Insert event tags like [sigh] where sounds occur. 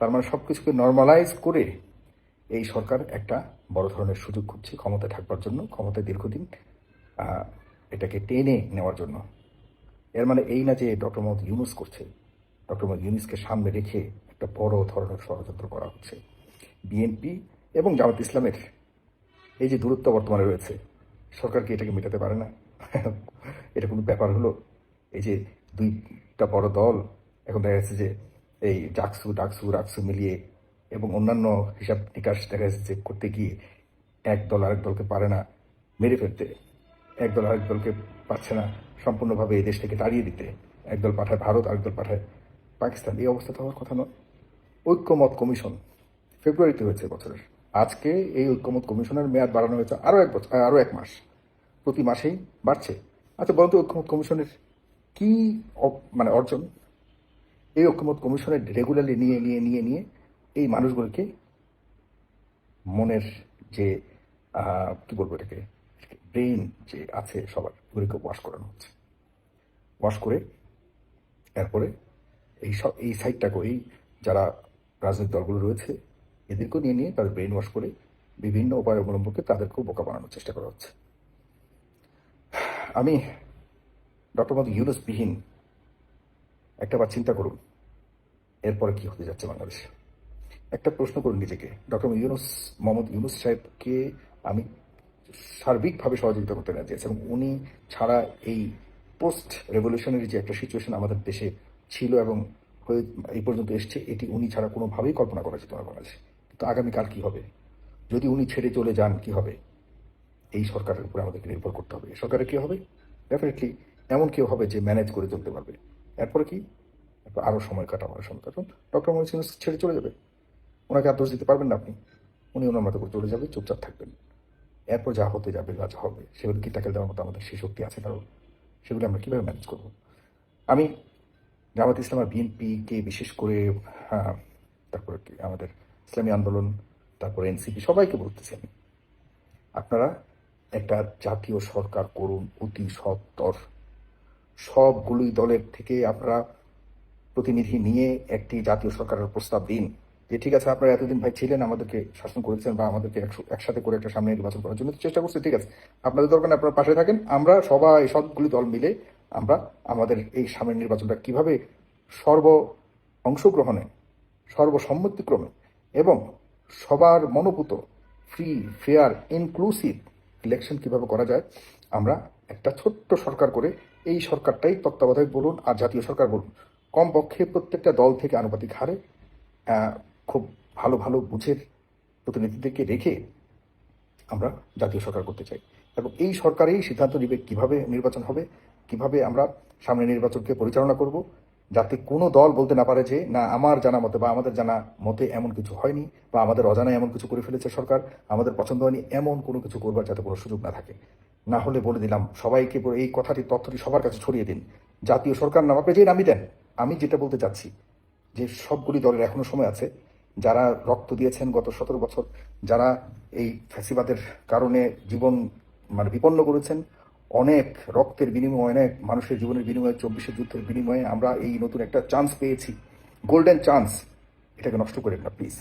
তার মানে সব কিছুকে নর্মালাইজ করে এই সরকার একটা বড় ধরনের সুযোগ খুঁজছে ক্ষমতায় থাকবার জন্য, ক্ষমতায় দীর্ঘদিন এটাকে টেনে নেওয়ার জন্য। এর মানে এই না যে ডক্টর মোহাম্মদ ইউনুস করছে, ডক্টর মোহাম্মদ ইউনুসকে সামনে রেখে একটা বড় ধরনের ষড়যন্ত্র করা হচ্ছে। বিএনপি এবং জামাত ইসলামের এই যে দূরত্ব বর্তমানে রয়েছে, সরকার কি এটাকে মেটাতে পারে না? [laughs] এটা কোনো ব্যাপার হলো? এই যে দুইটা বড় দল, এখন দেখা যাচ্ছে যে এই ডাকসু ডাকসু রাকসু মিলিয়ে এবং অন্যান্য হিসাব নিকাশ দেখা যাচ্ছে করতে গিয়ে এক দল আরেক দলকে পারে না, মেরে ফেলতে, এক দল আরেক দলকে পারছে না সম্পূর্ণভাবে এই দেশ থেকে তাড়িয়ে দিতে একদল পাঠায় ভারত, আরেক দল পাঠায় পাকিস্তান। এই অবস্থা তো হওয়ার কথা নয়। ঐক্যমত কমিশন ফেব্রুয়ারিতে হয়েছে বছরের। আজকে এই ঐক্যমত কমিশনের মেয়াদ বাড়ানো হয়েছে আরও এক বছর আরও এক মাস। প্রতি মাসেই বাড়ছে। আচ্ছা বলতো ঐক্যমত কমিশনের কি মানে অর্জন? এই ঐক্যমত কমিশনের রেগুলারলি নিয়ে নিয়ে নিয়ে নিয়ে এই মানুষগুলোকে মনের যে কি বলব এটাকে ব্রেন যে আছে সবার এগুলিকে ওয়াশ করানো হচ্ছে। ওয়াশ করে এরপরে এই সব, এই সাইডটাকে এই যারা রাজনৈতিক দলগুলো রয়েছে, এদেরকেও নিয়ে নিয়ে তাদের ব্রেন ওয়াশ করে বিভিন্ন উপায় অবলম্বন করে তাদেরকেও বোকা বানানোর চেষ্টা করা হচ্ছে। আমি ডক্টর মোহাম্মদ ইউনুস বিহীন একটা বার চিন্তা করুন। এরপরে কি হতে যাচ্ছে বাংলাদেশে? একটা প্রশ্ন করুন নিজেকে। ডক্টর ইউনুস, মোহাম্মদ ইউনুস সাহেবকে আমি সার্বিকভাবে সহযোগিতা করতে রাজি আছি এবং উনি ছাড়া এই পোস্ট রেভলিউশনারি যে একটা সিচুয়েশন আমাদের দেশে ছিল এবং হয়ে এই পর্যন্ত এসছে, এটি উনি ছাড়া কোনোভাবেই কল্পনা করা যেত না বাংলাদেশে। কিন্তু আগামীকাল কি হবে? যদি উনি ছেড়ে চলে যান, কি হবে? এই সরকারের উপরে আমাদেরকে নির্ভর করতে হবে। সরকারের কি হবে? ডেফিনেটলি এমন কেউ হবে যে ম্যানেজ করে চলতে পারবে। এরপরে কি? এরপর আরও সময় কাটানো আরও সময় কাটান ডক্টর মোহাম্মদ ইউনুস ছেড়ে চলে যাবে। ওনাকে আর দোষ দিতে পারবেন না আপনি। উনি ওনার মতো করে চলে যাবে চুপচাপ থাকবেন। এরপর যা হতে যাবে যা হবে সেগুলো কি ট্যাকেল দেওয়ার মতো আমাদের সেই শক্তি আছে কারণ সেগুলো আমরা কীভাবে ম্যানেজ করব? আমি জামাত ইসলাম আর বিএনপিকে বিশেষ করে হ্যাঁ, তারপরে কি আমাদের ইসলামী আন্দোলন তারপরে এনসিপি সবাইকে বলতেছি আমি। আপনারা একটা জাতীয় সরকার করুন অতি সত্তর সবগুলোই দলের থেকে আপনারা প্রতিনিধি নিয়ে একটি জাতীয় সরকারের প্রস্তাব দিন। যে ঠিক আছে, আপনারা এতদিন ভাই ছিলেন, আমাদেরকে শাসন করেছেন বা আমাদেরকে একসু- একসাথে করে একটা সামনে নির্বাচন করার জন্য চেষ্টা করছি, ঠিক আছে? আপনাদের দরকার আপনারা পাশে থাকেন। আমরা সবাই, সবগুলি দল মিলে আমরা আমাদের এই সামনের নির্বাচনটা কীভাবে সর্ব অংশগ্রহণে, সর্বসম্মতিক্রমে এবং সবার মনোভূত ফ্রি ফেয়ার ইনক্লুসিভ ইলেকশন কীভাবে করা যায়, আমরা একটা ছোট্ট সরকার করে এই সরকারটাই তত্ত্বাবধায়ক বলুন আর জাতীয় সরকার বলুন। কমপক্ষে প্রত্যেকটা দল থেকে আনুপাতিক হারে খুব ভালো ভালো বুঝের প্রতিনিধিদেরকে রেখে আমরা জাতীয় সরকার করতে চাই। এবং এই সরকারেই সিদ্ধান্ত নিবে কীভাবে নির্বাচন হবে, কীভাবে আমরা সামনে নির্বাচনকে পরিচালনা করব যাতে কোনো দল বলতে না পারে যে, না, আমার জানা মতে বা আমাদের জানা মতে এমন কিছু হয়নি বা আমাদের অজানায় এমন কিছু করে ফেলেছে সরকার, আমাদের পছন্দ হয়নি, এমন কোনো কিছু করবার যাতে কোনো সুযোগ না থাকে। না হলে বলে দিলাম, সবাইকে এই কথাটি, তথ্যটি সবার কাছে ছড়িয়ে দিন। জাতীয় সরকার নাম যে নামই দেন। আমি যেটা বলতে চাচ্ছি, যে সবগুলি দলের এখনও সময় আছে, যারা রক্ত দিয়েছেন গত সতেরো বছর, যারা এই ফ্যাসিবাদের কারণে জীবন মানে বিপন্ন করেছেন অনেক রক্তের বিনিময়ে, অনেক মানুষের জীবনের বিনিময়ে চব্বিশে যুদ্ধের বিনিময়ে আমরা এই নতুন একটা চান্স পেয়েছি। গোল্ডেন চান্স এটাকে নষ্ট করেন না প্লিজ